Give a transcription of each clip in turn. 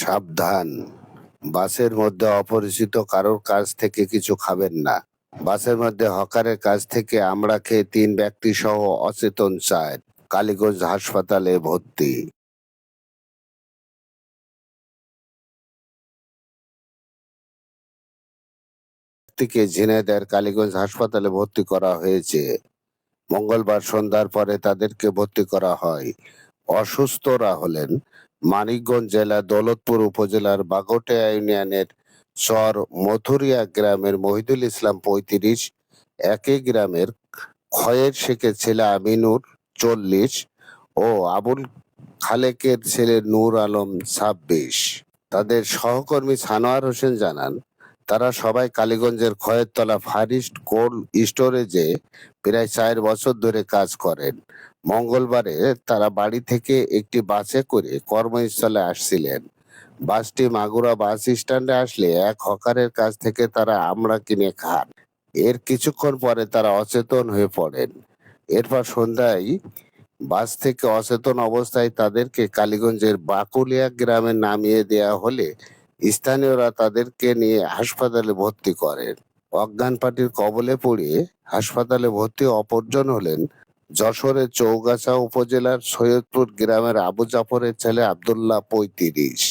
সাবধান। বাসের মধ্যে অপরিচিত কারোর কাছ থেকে কিছু খাবেন না। বাসের মধ্যে হকারের কাছ থেকে আমরা খেয়ে তিন ব্যক্তি সহ অচেতন চায় কালীগঞ্জ হাসপাতালে ভর্তি। ব্যক্তিকে ঝিনাইদহের কালীগঞ্জ হাসপাতালে ভর্তি করা হয়েছে। মঙ্গলবার সন্ধ্যার পরে তাদেরকে ভর্তি করা হয়। অসুস্থরা হলেন মানিকগঞ্জ জেলার দৌলতপুর উপজেলার বাগোটিয়া ইউনিয়নের চর মথুরিয়া গ্রামের মহিদুল ইসলাম পঁয়ত্রিশ, একই গ্রামের খয়ের শেখের ছেলে আমিনুর চল্লিশ ও আবুল খালেকের ছেলে নূর আলম ছাব্বিশ। তাদের সহকর্মী সানোয়ার হোসেন জানান, তারা সবাই কালীগঞ্জের খয়েরতলা ফারিস্ট কোল্ড স্টোরেজে প্রায় চার বছর ধরে কাজ করেন। মঙ্গলবারে তারা বাড়ি থেকে একটি বাসে করে কর্মস্থলে আসছিলেন। বাসটি মাগুরা বাস স্ট্যান্ডে আসলে এক হকারের কাছ থেকে তারা আমরা কিনে খান। এর কিছুক্ষণ পরে তারা অচেতন হয়ে পড়েন। এরপর সন্ধ্যায় বাস থেকে অচেতন অবস্থায় তাদেরকে কালীগঞ্জের বাকুলিয়া গ্রামে নামিয়ে দেয়া হলে স্থানীয়রা তাদেরকে নিয়ে হাসপাতালে ভর্তি করেন। অজ্ঞান পার্টির কবলে পড়ে হাসপাতালে ভর্তি অপরজন হলেন যশোরের চৌগাছা উপজেলার সৈয়দপুর গ্রামের আবু জাফরের ছেলে আবদুল্লাহ পঁয়ত্রিশ।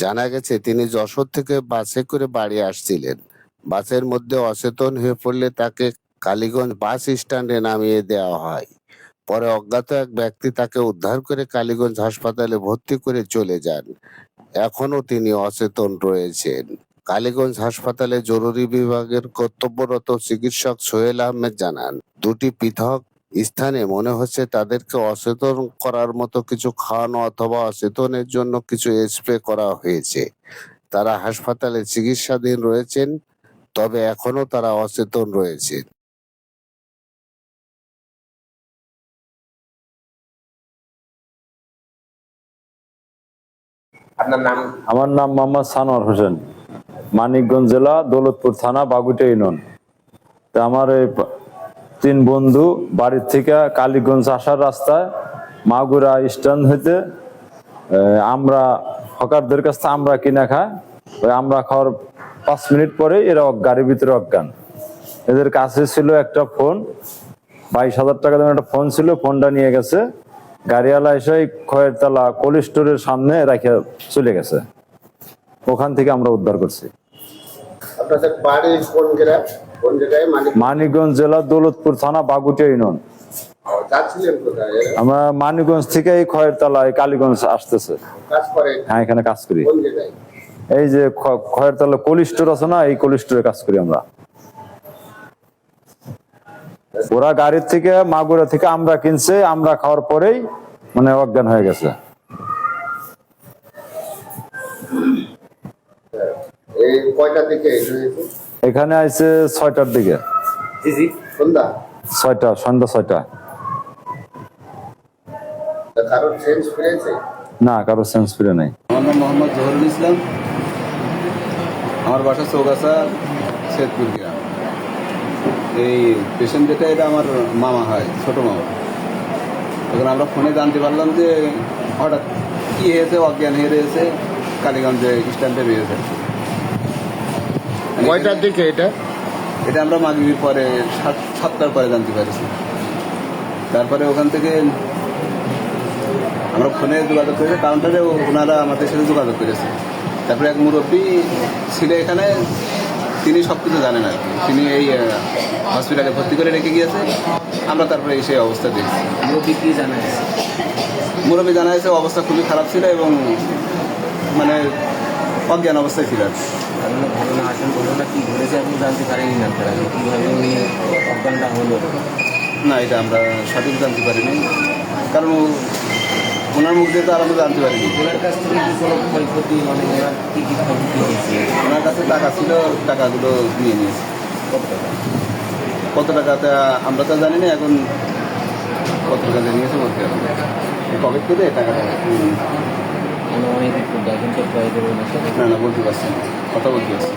জানা গেছে, তিনি যশোর থেকে বাসে করে বাড়ি আসছিলেন। বাসের মধ্যে অচেতন হয়ে পড়লে তাকে কালীগঞ্জ বাস স্ট্যান্ডে নামিয়ে দেওয়া হয়। পরে অজ্ঞাত এক ব্যক্তি তাকে উদ্ধার করে কালীগঞ্জ হাসপাতালে ভর্তি করে চলে যান। এখনও তিনি অচেতন রয়েছেন। কালীগঞ্জ হাসপাতালে জরুরি বিভাগের কর্তব্যরত চিকিৎসক সোহেল আহমেদ জানান, দুটি পৃথক স্থানে মনে হচ্ছে তাদেরকে অচেতন করার মতো কিছু খাওয়ানো অথবা অচেতনের জন্য কিছু স্প্রে করা হয়েছে। তারা হাসপাতালে চিকিৎসাধীন রয়েছেন তবে এখনও তারা অচেতন রয়েছে। আমার নাম মোহাম্মদ সানোয়ার হোসেন। মানিকগঞ্জ জেলা দৌলতপুর থানা বাগুটে ইউনিয়ন। তা আমার তিন বন্ধু বাড়ির থেকে কালীগঞ্জ আসার রাস্তায় মাগুরা স্ট্যান্ড হইতে আমরা হকারদের কাছ থেকে আমরা কিনা খায় ওই আমরা খাওয়ার পাঁচ মিনিট পরে এরা গাড়ির ভিতরে অজ্ঞান। এদের কাছে ছিল একটা ফোন, বাইশ হাজার টাকা দামের একটা ফোন ছিল, ফোনটা নিয়ে গেছে। গাড়িওয়ালা এসে খয়ের তালা কোল্ড স্টোরের সামনে রেখে চলে গেছে। ওখান থেকে আমরা উদ্ধার করছি। আপনাদের মানে মানিকগঞ্জ? জেলা দৌলতপুর থানা বাগুটিয়া ইউনিয়ন। আমরা মানিকগঞ্জ থেকে এই খয়ের তালা এই কালীগঞ্জ আসতেছে। হ্যাঁ এখানে কাজ করি। এই যে খ- খয়ের তালা কোল্ড স্টোর আছে না এই কোল্ড স্টোরে কাজ করি আমরা। ওরা গাড়ির থেকে মাগুরা থেকে আমরা কিনছে আমরা খাওয়ার পরেই মানে অজ্ঞান হয়ে গেছে। কয়টা থেকে এখানে আছে ছয়টার দিকে। জি জি। সন্ধ্যা? ছয়টা সন্ধ্যা ছয়টা। ফিরেছে? না কারও সেন্স ফিরে নাই। আমার নাম মোহাম্মদ জহরুল ইসলাম। আমার বাসা চৌগাছা শেখপুর গ্রাম। এই পেশেন্ট যেটা এটা আমার মামা হয় ছোট মামা। তখন আমরা ফোনে জানতে পারলাম যে হঠাৎ কী হয়েছে অজ্ঞান হয়ে রয়েছে কালীগঞ্জে স্ট্যান্ডে রয়েছে কয়টার দিকে এটা? এটা আমরা মাগরিবির পরে সাত সাতটার পরে জানতে পেরেছি। তারপরে ওখান থেকে আমরা ফোনে যোগাযোগ করেছি কাউন্টারে ওনারা আমাদের সাথে যোগাযোগ করেছে। তারপরে এক মুরব্বী ছিল এখানে তিনি সব কিছু জানেন আর তিনি এই হসপিটালে ভর্তি করে রেখে গিয়েছে। আমরা তারপরে এই সেই অবস্থা দেখছি। মুরব্বী কি জানা মুরব্বী জানা গেছে অবস্থা খুবই খারাপ ছিল এবং মানে অজ্ঞান অবস্থায় ছিল ঘটনা আসল ঘটনা কি ঘটেছে আপনি জানতে না কীভাবে অজ্ঞানটা হলো? না এটা আমরা সঠিক জানতে পারিনি। কারণ ওনার মুখ দিয়ে তো আর আমরা জানতে পারিনি। ওনার কাছ থেকে কি কোনো ক্ষয়ক্ষতি মানে ওনার কী কী ক্ষয়ক্ষতি হয়েছে ওনার কাছে টাকা ছিল টাকাগুলো নিয়ে নিয়েছে। কত টাকা? কত টাকাতে আমরা তো জানি না এখন কত টাকা দিয়ে নিয়েছে বলতে হবে। পকেট থেকে টাকাটা নিয়ে নিয়েছে। মানে অনেক একটু দেখেন তো প্রয়োজন ওনার সাথে না না বলতে পারছি কথা বলতে পারছি।